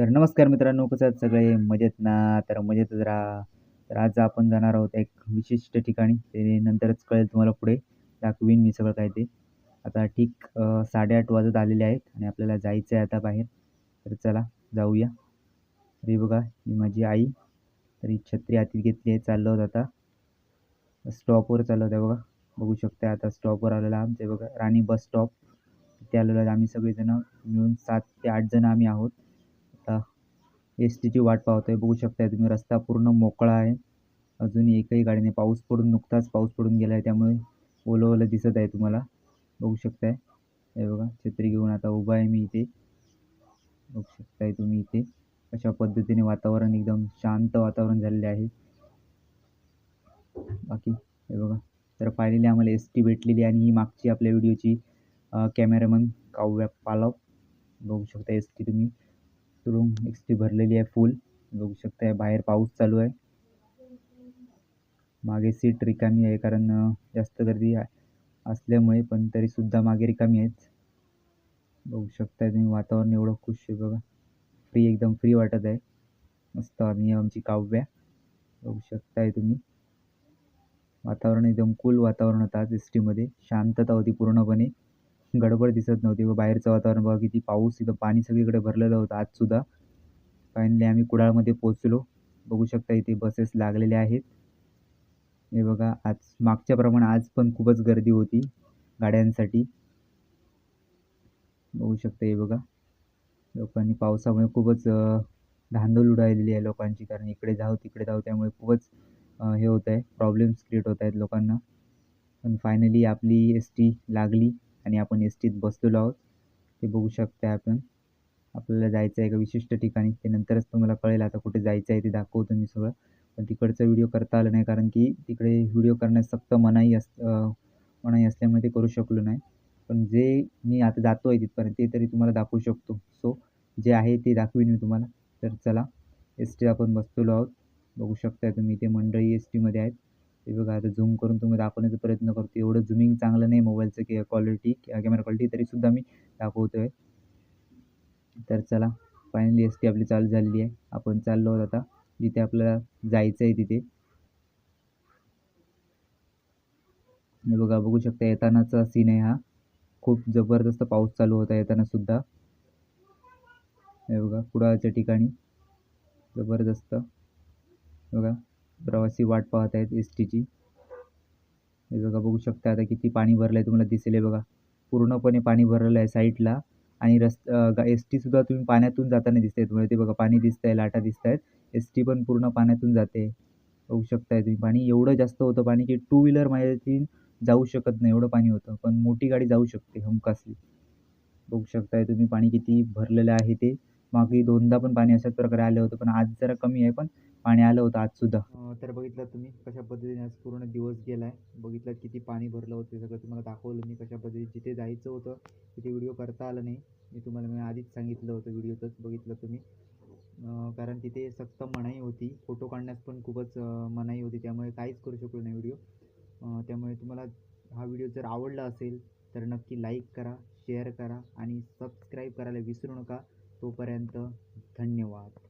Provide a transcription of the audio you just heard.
तर नमस्कार मित्रांनो कसं आहेत सगळे? मजेत ना? तर मजेतच राहा. तर आज आपण जाणार आहोत एक विशिष्ट ठिकाणी. ते नंतरच कळेल तुम्हाला पुढे. दाखवीन मी सगळं काय ते. आता ठीक साडेआठ वाजत आलेले आहेत आणि आपल्याला जायचं आहे आता बाहेर. तर चला जाऊया. तर बघा ही माझी आई. तर ही छत्री हाती घेतली आहे चाललो होत आता. स्टॉपवर चाललो आहे बघा. बघू शकता आता स्टॉपवर आलेला आमचे बघा राणी बस स्टॉप. तिथे आलेलो आहे आम्ही सगळेजणं मिळून सात ते आठ जण आम्ही आहोत. एस टीची वाट पाहत आहे बघू शकताय तुम्ही रस्ता पूर्ण मोकळा आहे. अजून एकही गाडी नाही. पाऊस पडून नुकताच पाऊस पडून गेला आहे त्यामुळे ओलं ओलं दिसत आहे तुम्हाला. बघू शकताय. हे बघा छत्री घेऊन आता उभा आहे मी इथे. बघू शकताय तुम्ही इथे. अशा पद्धतीने वातावरण एकदम शांत वातावरण झालेले आहे. बाकी हे बघा. तर फायनली आम्हाला एस टी भेटलेली आणि ही मागची आपल्या व्हिडिओची कॅमेरामन काव्या पालव. बघू शकता एस टी तुम्ही. रूम एक्सटी भरलेली आहे फुल बघू शकताय बाहेर पाऊस चालू आहे. मागे सीट रिकामी आहे कारण जास्त गर्दी असल्यामुळे पण तरीसुद्धा मागे रिकामी आहेत. बघू शकताय तुम्ही वातावरण एवढं खुश आहे बघा. फ्री एकदम फ्री वाटत आहे. मस्त आणि आमची काव्या. बघू शकताय तुम्ही. वातावरण एकदम कूल वातावरण होतं आज एस टीमध्ये शांतता होती पूर्णपणे. गडबड दिसत नव्हती व बाहेरचं वातावरण बघा किती पाऊस इथं पाणी सगळीकडे भरलेलं होतं आजसुद्धा फायनली आम्ही कुडाळमध्ये पोचलो बघू शकता इथे बसेस लागलेल्या आहेत. हे बघा आज मागच्या प्रमाणे आज पण खूपच गर्दी होती गाड्यांसाठी. बघू शकता हे बघा. लोकांनी पावसामुळे खूपच धांदल उडालेली आहे लोकांची. कारण इकडे जाऊ तिकडे जाऊ त्यामुळे खूपच हे होत आहे प्रॉब्लेम्स क्रिएट होत आहेत लोकांना. पण फायनली आपली एस टी लागली. आणि आपण एस टीत बसलेलो आहोत. ते बघू शकता आपण. आपल्याला जायचं आहे एका विशिष्ट ठिकाणी. ते नंतरच तुम्हाला कळेल आता कुठे जायचं आहे ते दाखवतो मी सगळं. पण तिकडचा व्हिडिओ करता आला नाही कारण की तिकडे व्हिडिओ करण्यास सक्त मनाई अस मनाई असल्यामुळे ते करू शकलो नाही. पण जे मी आता जातो आहे तिथपर्यंत ते तरी तुम्हाला दाखवू शकतो. सो जे आहे ते दाखवीन मी तुम्हाला. तर चला एस टी आपण बसलेलो आहोत. बघू शकताय तुम्ही ते मंडळी एस टीमध्ये आहेत. ते बघा आता झूम करून तुम्ही दाखवण्याचा प्रयत्न करतो. एवढं झुमिंग चांगलं नाही मोबाईलचं की क्वालिटी कॅमेरा क्वालिटी तरीसुद्धा मी दाखवतो आहे तर चला फायनली एस टी आपली चालू झालेली आहे. आपण चाललो आहोत आता जिथे आपल्याला जायचं आहे तिथे. हे बघा बघू शकता येतानाचा सीन आहे हा. खूप जबरदस्त पाऊस चालू होता येताना सुद्धा. हे बघा कुडाळच्या ठिकाणी. जबरदस्त. बघा. प्रवासी वाट पाहत आहेत एस टीची हे बघा बघू शकता आता किती पाणी भरलं आहे तुम्हाला दिसेल. आहे बघा पूर्णपणे पाणी भरलेलं आहे साईडला. आणि रस्त एस टीसुद्धा तुम्ही पाण्यातून जाताना दिसते तुम्हाला ते बघा पाणी दिसतं आहे लाटा दिसत आहेत एस टी पण पूर्ण पाण्यातून जाते. बघू शकताय तुम्ही पाणी एवढं जास्त होतं पाणी की टू व्हीलर माझ्यातून जाऊ शकत नाही एवढं पाणी होतं. पण मोठी गाडी जाऊ शकते हमखासली. बघू शकताय तुम्ही पाणी किती भरलेलं आहे ते. मागे दोनदा पण पाणी अशाच प्रकारे आलं होतं पण आज जरा कमी आहे. पण पाणी आलं होतं आजसुद्धा तर बघितलं तुम्ही कशा पद्धतीने आज पूर्ण दिवस गेला आहे बघितलं किती पाणी भरलं होतं ते सगळं तुम्हाला दाखवलं मी कशा पद्धतीने जिथे जायचं होतं तिथे व्हिडिओ करता आला नाही. मी तुम्हाला मी आधीच सांगितलं होतं व्हिडिओतच बघितलं तुम्ही. कारण तिथे सक्त मनाई होती. फोटो काढण्यास पण खूपच मनाई होती. त्यामुळे काहीच करू शकलो नाही व्हिडिओ. त्यामुळे तुम्हाला हा व्हिडिओ जर आवडला असेल तर नक्की लाईक करा शेअर करा आणि सबस्क्राईब करायला विसरू नका. तोपर्यंत धन्यवाद.